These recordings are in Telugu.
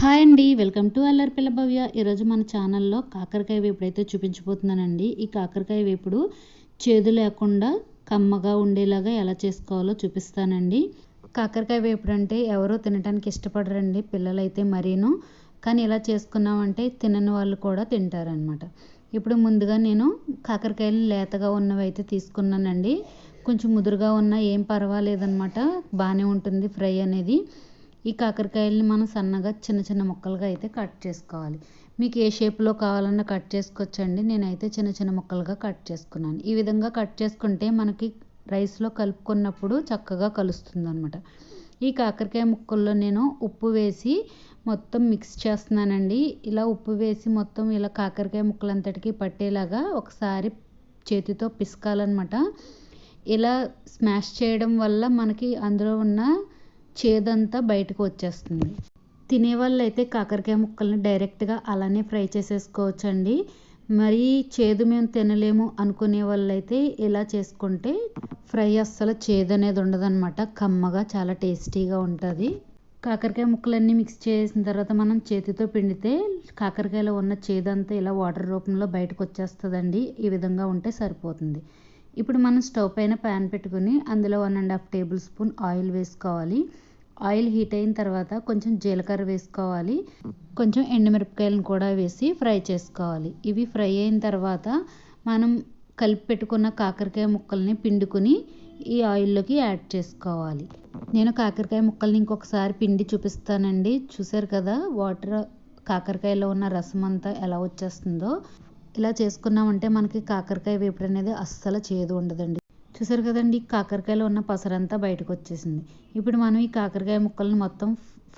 హాయ్ అండి వెల్కమ్ టు అల్లర్ పిల్ల భవ్య. ఈరోజు మన ఛానల్లో కాకరకాయ వేపుడు అయితే చూపించబోతున్నానండి. ఈ కాకరకాయ వేపుడు చేదు లేకుండా కమ్మగా ఉండేలాగా ఎలా చేసుకోవాలో చూపిస్తానండి. కాకరకాయ వేపుడు అంటే ఎవరో తినడానికి ఇష్టపడరండి పిల్లలైతే మరీను. కానీ ఇలా చేసుకున్నామంటే తినని వాళ్ళు కూడా తింటారనమాట ఇప్పుడు ముందుగా నేను కాకరకాయలు లేతగా ఉన్నవి అయితే తీసుకున్నానండి. కొంచెం ముదురుగా ఉన్నా ఏం పర్వాలేదనమాట బాగానే ఉంటుంది ఫ్రై అనేది. ఈ కాకరకాయలని మనం సన్నగా చిన్న చిన్న ముక్కలుగా అయితే కట్ చేసుకోవాలి. మీకు ఏ షేప్లో కావాలన్నా కట్ చేసుకోవచ్చండి. నేనైతే చిన్న చిన్న ముక్కలుగా కట్ చేసుకున్నాను. ఈ విధంగా కట్ చేసుకుంటే మనకి రైస్లో కలుపుకున్నప్పుడు చక్కగా కలుస్తుంది అనమాట ఈ కాకరకాయ ముక్కల్లో నేను ఉప్పు వేసి మొత్తం మిక్స్ చేస్తున్నానండి. ఇలా ఉప్పు వేసి మొత్తం ఇలా కాకరకాయ ముక్కలంతటికి పట్టేలాగా ఒకసారి చేతితో పిసకాలన్నమాట. ఇలా స్మాష్ చేయడం వల్ల మనకి అందులో ఉన్న చేదంతా బయటకు వచ్చేస్తుంది. తినేవాళ్ళు అయితే కాకరకాయ ముక్కల్ని డైరెక్ట్గా అలానే ఫ్రై చేసేసుకోవచ్చండి. మరీ చేదు మేము తినలేము అనుకునే వాళ్ళైతే ఇలా చేసుకుంటే ఫ్రై అస్సలు చేదు అనేది ఉండదన్నమాట. కమ్మగా చాలా టేస్టీగా ఉంటుంది. కాకరకాయ ముక్కలన్నీ మిక్స్ చేసిన తర్వాత మనం చేతితో పిండితే కాకరకాయలో ఉన్న చేదంతా ఇలా వాటర్ రూపంలో బయటకు వచ్చేస్తుందండి. ఈ విధంగా ఉంటే సరిపోతుంది. ఇప్పుడు మనం స్టవ్ పైన ప్యాన్ పెట్టుకుని అందులో one and half tablespoon oil వేసుకోవాలి. ఆయిల్ హీట్ అయిన తర్వాత కొంచెం జీలకర్ర వేసుకోవాలి. కొంచెం ఎండుమిరపకాయలను కూడా వేసి ఫ్రై చేసుకోవాలి. ఇవి ఫ్రై అయిన తర్వాత మనం కలిపి పెట్టుకున్న కాకరకాయ ముక్కల్ని పిండుకుని ఈ ఆయిల్లోకి యాడ్ చేసుకోవాలి. నేను కాకరకాయ ముక్కల్ని ఇంకొకసారి పిండి చూపిస్తానండి. చూసారు కదా వాటర్ కాకరకాయలో ఉన్న రసం అంతా ఎలా వచ్చేస్తుందో. ఇలా చేసుకున్నామంటే మనకి కాకరకాయ వేపుడు అనేది అస్సలు చేదు ఉండదండి. చూసారు కదండి కాకరకాయలో ఉన్న పసరంతా బయటకు వచ్చేసింది ఇప్పుడు మనం ఈ కాకరకాయ ముక్కలను మొత్తం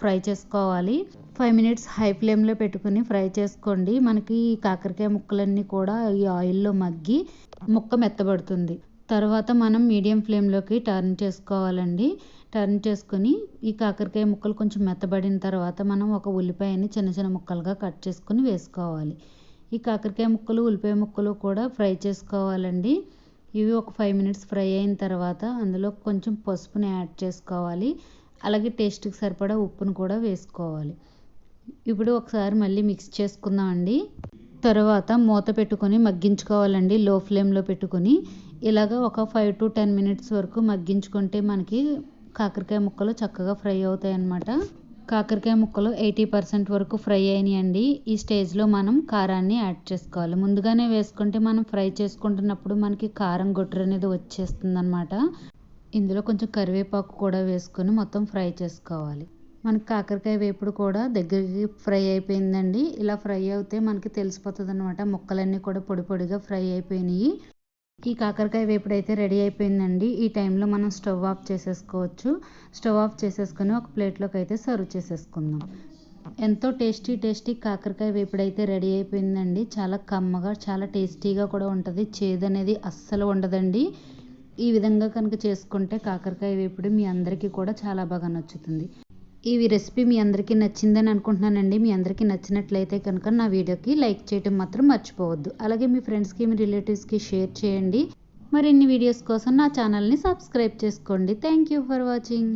ఫ్రై చేసుకోవాలి. ఫైవ్ మినిట్స్ హై ఫ్లేమ్లో పెట్టుకుని ఫ్రై చేసుకోండి. మనకి ఈ కాకరకాయ ముక్కలన్నీ కూడా ఈ ఆయిల్లో మగ్గి ముక్క మెత్తబడుతుంది. తర్వాత మనం మీడియం ఫ్లేమ్లోకి టర్న్ చేసుకోవాలండి. టర్న్ చేసుకొని ఈ కాకరకాయ ముక్కలు కొంచెం మెత్తబడిన తర్వాత మనం ఒక ఉల్లిపాయని చిన్న చిన్న ముక్కలుగా కట్ చేసుకుని వేసుకోవాలి. ఈ కాకరకాయ ముక్కలు ఉల్లిపాయ ముక్కలు కూడా ఫ్రై చేసుకోవాలండి. ఇవి ఒక ఫైవ్ మినిట్స్ ఫ్రై అయిన తర్వాత అందులో కొంచెం పసుపుని యాడ్ చేసుకోవాలి. అలాగే టేస్ట్కి సరిపడా ఉప్పును కూడా వేసుకోవాలి. ఇప్పుడు ఒకసారి మళ్ళీ మిక్స్ చేసుకుందామండి. తర్వాత మూత పెట్టుకొని మగ్గించుకోవాలండి లో ఫ్లేమ్లో పెట్టుకొని. ఇలాగ ఒక ఫైవ్ టు టెన్ మినిట్స్ వరకు మగ్గించుకుంటే మనకి కాకరకాయ ముక్కలు చక్కగా ఫ్రై అవుతాయి అన్నమాట కాకరకాయ ముక్కలు ఎయిటీ పర్సెంట్ వరకు ఫ్రై అయినాయండి. ఈ స్టేజ్లో మనం కారాన్ని యాడ్ చేసుకోవాలి. ముందుగానే వేసుకుంటే మనం ఫ్రై చేసుకుంటున్నప్పుడు మనకి కారం గొట్టరు అనేది వచ్చేస్తుంది అనమాట ఇందులో కొంచెం కరివేపాకు కూడా వేసుకొని మొత్తం ఫ్రై చేసుకోవాలి. మనకి కాకరకాయ వేపుడు కూడా దగ్గరికి ఫ్రై అయిపోయిందండి. ఇలా ఫ్రై అవుతే మనకి తెలిసిపోతుంది అనమాట ముక్కలన్నీ కూడా పొడి పొడిగా ఫ్రై అయిపోయినాయి. ఈ కాకరకాయ వేపుడు అయితే రెడీ అయిపోయిందండి. ఈ టైంలో మనం స్టవ్ ఆఫ్ చేసేసుకోవచ్చు. స్టవ్ ఆఫ్ చేసేసుకొని ఒక ప్లేట్లోకి అయితే సర్వ్ చేసేసుకుందాం. ఎంతో టేస్టీ టేస్టీ కాకరకాయ వేపుడు అయితే రెడీ అయిపోయిందండి. చాలా కమ్మగా చాలా టేస్టీగా కూడా ఉంటుంది. చేదు అనేది అస్సలు ఉండదండి. ఈ విధంగా కనుక చేసుకుంటే కాకరకాయ వేపుడు మీ అందరికీ కూడా చాలా బాగా నచ్చుతుంది. ఈ రెసిపీ మీ అందరికీ నచ్చిందని అనుకుంటున్నానండి. మీ అందరికీ నచ్చినట్లయితే కనుక నా వీడియోకి లైక్ చేయడం మాత్రం మర్చిపోవద్దు. అలాగే మీ ఫ్రెండ్స్కి మీ రిలేటివ్స్కి షేర్ చేయండి. మరిన్ని వీడియోస్ కోసం నా ఛానల్ని సబ్స్క్రైబ్ చేసుకోండి. Thank you for watching.